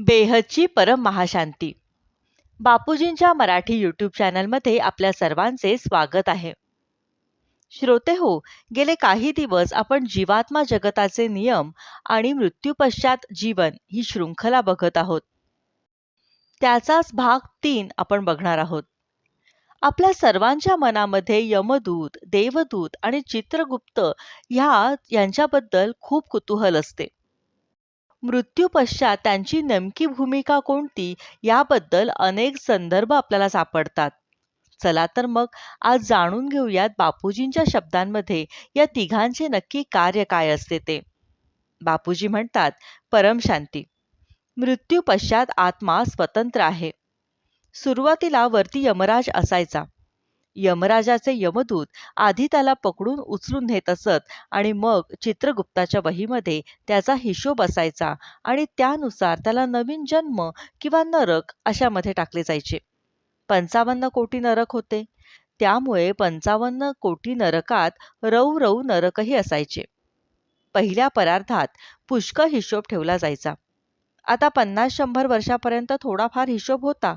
बेहदची परम महाशांती बापूजींच्या मराठी यूट्यूब चॅनलमध्ये आपल्या सर्वांचे स्वागत आहे. श्रोते हो गेले काही दिवस आपण जीवात्मा जगताचे नियम आणि मृत्यूपश्चात जीवन ही शृंखला बघत आहोत. त्याचाच भाग तीन आपण बघणार आहोत. आपल्या सर्वांच्या मनामध्ये यमदूत देवदूत आणि चित्रगुप्त ह्या यांच्याबद्दल खूप कुतूहल असते. मृत्यूपश्चात त्यांची नेमकी भूमिका कोणती याबद्दल अनेक संदर्भ आपल्याला सापडतात. चला तर मग आज जाणून घेऊयात बापूजींच्या शब्दांमध्ये या तिघांचे नक्की कार्य काय असते ते. बापूजी म्हणतात परमशांती मृत्यूपश्चात आत्मा स्वतंत्र आहे. सुरुवातीला वरती यमराज असायचा. यमराजाचे यमदूत आधी त्याला पकडून उचलून नेत असत आणि मग चित्रगुप्ताच्या वहीमध्ये त्याचा हिशोब असायचा आणि त्यानुसार त्याला नवीन जन्म किंवा नरक अशामध्ये टाकले जायचे. पंचावन्न कोटी नरक होते. त्यामुळे पंचावन्न कोटी नरकात रऊ रऊ नरकही असायचे. पहिल्या परार्थात पुष्कळ हिशोब ठेवला जायचा. आता पन्नास शंभर वर्षापर्यंत थोडाफार हिशोब होता.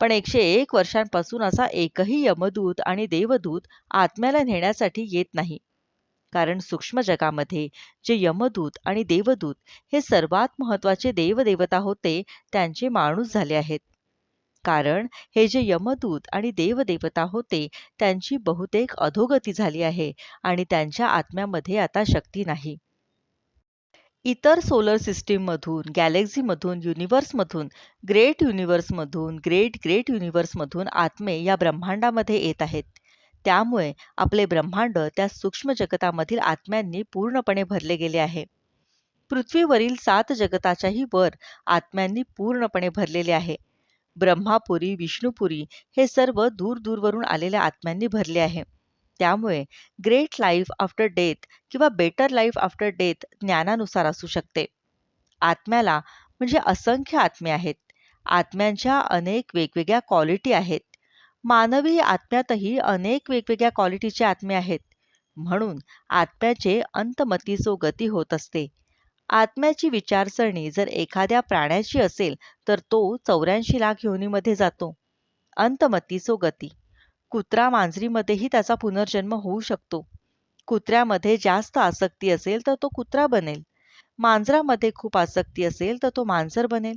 पण एकशे एक वर्षांपासून असा एकही यमदूत आणि देवदूत आत्म्याला नेण्यासाठी येत नाही. कारण सूक्ष्म जगामध्ये जे यमदूत आणि देवदूत हे सर्वात महत्त्वाचे देवदेवता होते त्यांचे माणूस झाले आहेत. कारण हे जे यमदूत आणि देवदेवता होते त्यांची बहुतेक अधोगती झाली आहे आणि त्यांच्या आत्म्यामध्ये आता शक्ती नाही. इतर सोलर सिस्टीममधून गॅलेक्सीमधून युनिव्हर्समधून ग्रेट युनिव्हर्समधून ग्रेट ग्रेट युनिव्हर्समधून आत्मे या ब्रह्मांडामध्ये येत आहेत. त्यामुळे आपले ब्रह्मांड त्या सूक्ष्म जगतामधील आत्म्यांनी पूर्णपणे भरले गेले आहे. पृथ्वीवरील सात जगताच्याही वर आत्म्यांनी पूर्णपणे भरलेले आहे. ब्रह्मापुरी विष्णुपुरी हे सर्व दूर दूरवरून आलेल्या आत्म्यांनी भरले आहे. त्यामुळे ग्रेट लाईफ आफ्टर डेथ किंवा बेटर लाईफ आफ्टर डेथ ज्ञानानुसार असू शकते. आत्म्याला म्हणजे असंख्य आत्मे आहेत. आत्म्यांच्या अनेक वेगवेगळ्या क्वालिटी आहेत. मानवी आत्म्यातही अनेक वेगवेगळ्या क्वालिटीचे आत्मे आहेत. म्हणून आत्म्याचे अंतमतीसो गती होत असते. आत्म्याची विचारसरणी जर एखाद्या प्राण्याची असेल तर तो चौऱ्याऐंशी लाख योनीमध्ये जातो. अंतमतीसो गती. कुत्रा मांजरीमध्येही त्याचा पुनर्जन्म होऊ शकतो. कुत्र्यामध्ये जास्त आसक्ती असेल तर तो कुत्रा बनेल. मांजरामध्ये खूप आसक्ती असेल तर तो मांजर बनेल.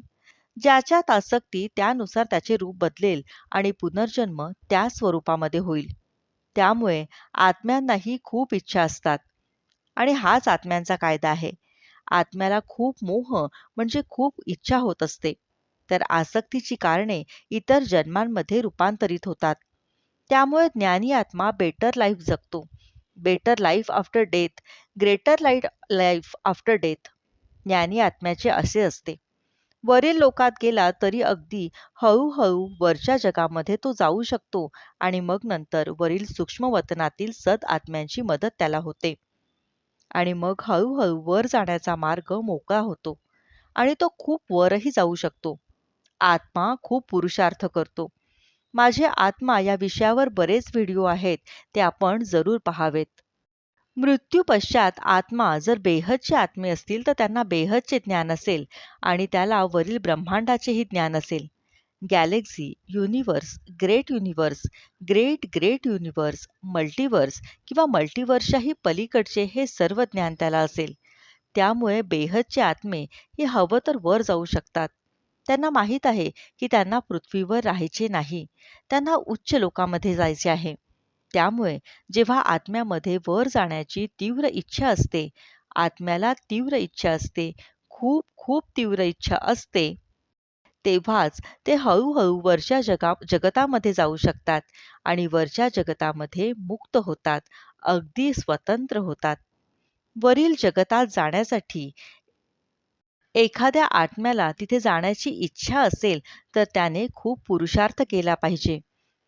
ज्याच्यात आसक्ती त्यानुसार त्याचे रूप बदलेल आणि पुनर्जन्म त्या स्वरूपामध्ये होईल. त्यामुळे आत्म्यांनाही खूप इच्छा असतात. आणि हाच आत्म्यांचा कायदा आहे. आत्म्याला खूप मोह म्हणजे खूप इच्छा होत असते. तर आसक्तीची कारणे इतर जन्मांमध्ये रूपांतरित होतात. त्यामुळे ज्ञानी आत्मा बेटर लाईफ जगतो. Better life after death greater light life after death ज्ञानी आत्म्याचे असे असते. वरील लोकात गेला तरी अगदी हळूहळू वरच्या जगामध्ये तो जाऊ शकतो आणि मग नंतर वरील सूक्ष्म वतनातील सद आत्म्यांची मदत त्याला होते. आणि मग हळूहळू वर जाण्याचा मार्ग मोकळा होतो. आणि तो खूप वरही जाऊ शकतो. आत्मा खूप पुरुषार्थ करतो. माझे आत्मा या विषयावर बरेच व्हिडिओ आहेत ते आपण जरूर पहावेत. मृत्यू पश्चात आत्मा जर बेहदचे आत्मे असतील तर त्यांना बेहदचे ज्ञान असेल आणि त्याला वरील ब्रह्मांडाचेही ज्ञान असेल. Galaxy universe great universe great great universe multiverse किंवा मल्टिवर्सच्याही पलीकडचे हे सर्व ज्ञान त्याला असेल. त्यामुळे बेहदचे आत्मे हे हवं तर वर जाऊ शकतात. त्यांना माहीत आहे की त्यांना पृथ्वीवर राहायचे नाही. त्यांना उच्च लोकांमध्ये जायचे आहे. त्यामुळे जेव्हा आत्म्यामध्ये वर जाण्याची तीव्र इच्छा असते आत्म्याला तीव्र इच्छा असते खूप खूप तीव्र इच्छा असते तेव्हाच ते हळूहळू वरच्या जगा जगतामध्ये जाऊ शकतात आणि वरच्या जगतामध्ये मुक्त होतात अगदी स्वतंत्र होतात. वरील जगतात जाण्यासाठी एखाद्या आत्म्याला तिथे जाण्याची इच्छा असेल तर त्याने खूप पुरुषार्थ केला पाहिजे.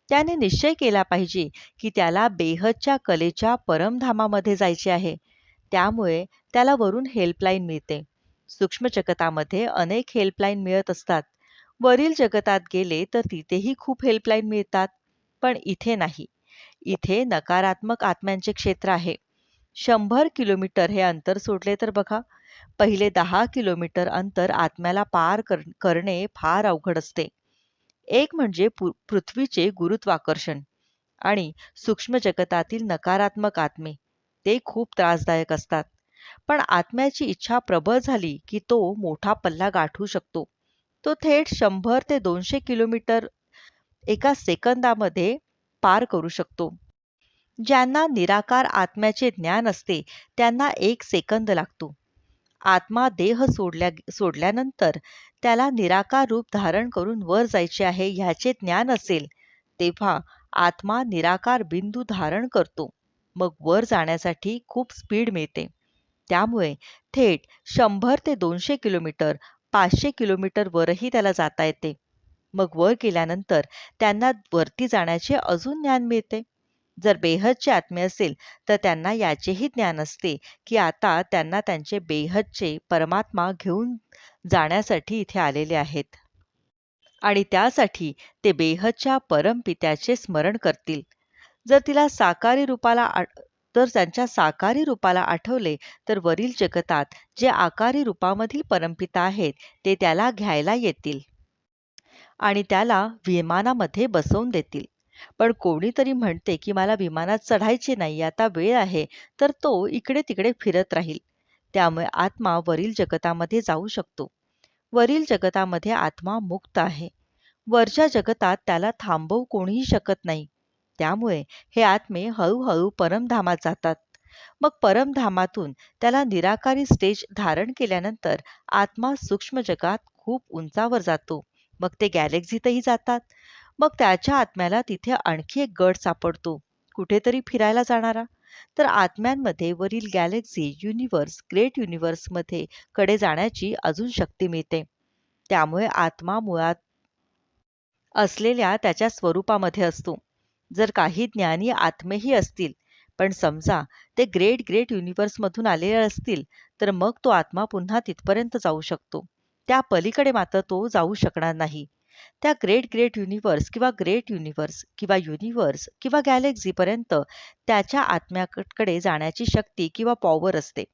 त्याने निश्चय केला पाहिजे की त्याला बेहदच्या कलेच्या परमधामामध्ये जायचे आहे. त्यामुळे त्याला वरून हेल्पलाईन मिळते. सूक्ष्म जगतामध्ये अनेक हेल्पलाईन मिळत असतात. वरील जगतात गेले तर तिथेही खूप हेल्पलाईन मिळतात. पण इथे नाही. इथे नकारात्मक आत्म्यांचे क्षेत्र आहे. शंभर किलोमीटर हे अंतर सोडले तर बघा. पहिले दहा किलोमीटर अंतर आत्म्याला पार कर करणे फार अवघड असते. एक म्हणजे पृ पृथ्वीचे गुरुत्वाकर्षण आणि सूक्ष्म जगतातील नकारात्मक आत्मे. ते खूप त्रासदायक असतात. पण आत्म्याची इच्छा प्रबळ झाली की तो मोठा पल्ला गाठू शकतो. तो थेट शंभर ते दोनशे किलोमीटर एका सेकंदामध्ये पार करू शकतो. ज्यांना निराकार आत्म्याचे ज्ञान असते त्यांना एक सेकंद लागतो. आत्मा देह सोडल्या सोडल्यानंतर त्याला निराकार रूप धारण करून वर जायचे आहे ह्याचे ज्ञान असेल तेव्हा आत्मा निराकार बिंदू धारण करतो. मग वर जाण्यासाठी खूप स्पीड मिळते. त्यामुळे थेट शंभर ते दोनशे किलोमीटर पाचशे किलोमीटर वरही त्याला जाता येते. मग वर गेल्यानंतर त्यांना वरती जाण्याचे अजून ज्ञान मिळते. जर बेहदचे आत्मे असेल तर त्यांना याचेही ज्ञान असते की आता त्यांना त्यांचे बेहदचे परमात्मा घेऊन जाण्यासाठी इथे आलेले आहेत. आणि त्यासाठी ते बेहदच्या परमपित्याचे स्मरण करतील. जर तिला साकारी रूपाला तर त्यांच्या साकारी रूपाला आठवले तर वरील जगतात जे आकारी रूपामधील परमपिता आहेत ते त्याला घ्यायला येतील. आणि त्याला विमानामध्ये बसवून देतील. पण कोणीतरी म्हणते की मला विमानात चढायचे नाही आता वेळ आहे तर तो इकडे तिकडे फिरत राहील. त्यामुळे आत्मा वरील जगतामध्ये जाऊ शकतो. वरील जगतामध्ये आत्मा मुक्त आहे. वरच्या जगतात त्याला थांबवू कोणीही शकत नाही. त्यामुळे हे आत्मे हळूहळू परमधामात जातात. मग परमधामातून त्याला निराकारी स्टेज धारण केल्यानंतर आत्मा सूक्ष्म जगात खूप उंचावर जातो. मग ते गॅलेक्झीतही जातात. मग त्याच्या आत्म्याला तिथे आणखी एक गड सापडतो. कुठेतरी फिरायला जाणारा. तर आत्म्यांमध्ये वरील गॅलेक्सी युनिव्हर्स ग्रेट युनिव्हर्समध्ये कडे जाण्याची अजून शक्ती मिळते. त्यामुळे आत्मा मुळात असलेल्या त्याच्या स्वरूपामध्ये असतो. जर काही ज्ञानी आत्मेही असतील पण समजा ते ग्रेट ग्रेट युनिव्हर्समधून आलेले असतील तर मग तो आत्मा पुन्हा तिथपर्यंत जाऊ शकतो. त्या पलीकडे मात्र तो जाऊ शकणार नाही. त्या ग्रेट ग्रेट युनिव्हर्स किंवा ग्रेट युनिव्हर्स किंवा युनिव्हर्स किंवा गॅलेक्झीपर्यंत त्याच्या आत्म्याकडे जाण्याची शक्ती किंवा पॉवर असते.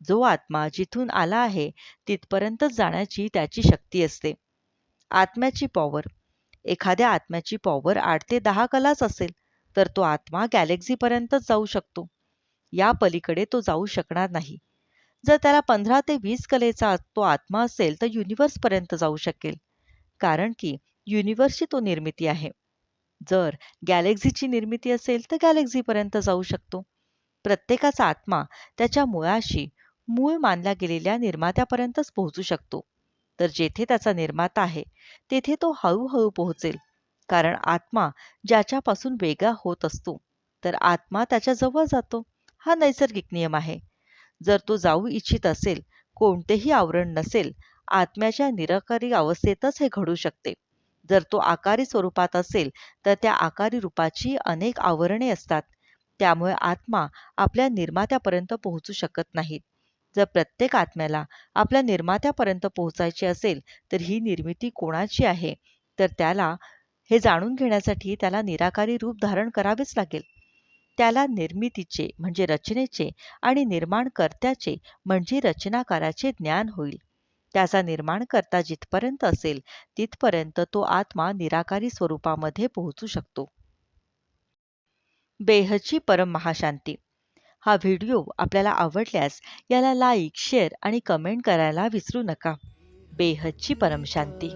जो आत्मा जिथून आला आहे तिथपर्यंतच जाण्याची त्याची शक्ती असते. आत्म्याची पॉवर एखाद्या आत्म्याची पॉवर आठ ते दहा कलाच असेल तर तो आत्मा गॅलेक्झीपर्यंतच जाऊ शकतो. या पलीकडे तो जाऊ शकणार नाही. जर त्याला पंधरा ते वीस कलेचा तो आत्मा असेल तर युनिव्हर्सपर्यंत जाऊ शकेल. कारण की युनिव्हर्सची तो निर्मिती आहे. जर गॅलेक्झीची निर्मिती असेल तर गॅलेक्झीपर्यंत जाऊ शकतो. प्रत्येकाचा आत्मा त्याच्या मुळाशी मूळ मानल्या गेलेल्या निर्मात्यापर्यंतच पोहोचू शकतो. तर जेथे त्याचा निर्माता आहे तेथे तो हळूहळू पोहोचेल. कारण आत्मा ज्याच्यापासून वेगळा होत असतो तर आत्मा त्याच्याजवळ जातो. हा नैसर्गिक नियम आहे. जर तो जाऊ इच्छित असेल कोणतेही आवरण नसेल आत्म्याच्या निराकारी अवस्थेतच हे घडू शकते. जर तो आकारी स्वरूपात असेल तर त्या आकारी रूपाची अनेक आवरणे असतात. त्यामुळे आत्मा आपल्या निर्मात्यापर्यंत पोहोचू शकत नाहीत जर प्रत्येक आत्म्याला आपल्या निर्मात्यापर्यंत पोहोचायचे असेल तर ही निर्मिती कोणाची आहे? तर त्याला हे जाणून घेण्यासाठी त्याला निराकारी रूप धारण करावेच लागेल. त्याला निर्मितीचे म्हणजे रचनेचे आणि निर्माणकर्त्याचे म्हणजे रचनाकाराचे ज्ञान होईल. त्याचा निर्माण करता जिथपर्यंत असेल तिथपर्यंत तो आत्मा निराकारी स्वरूपामध्ये पोहोचू शकतो. बेहची परम महाशांती. हा व्हिडिओ आपल्याला आवडल्यास याला लाईक शेअर आणि कमेंट करायला विसरू नका. बेहची Paramshanti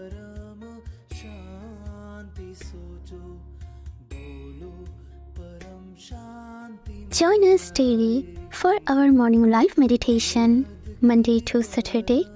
Join us daily for our morning live meditation, Monday to Saturday,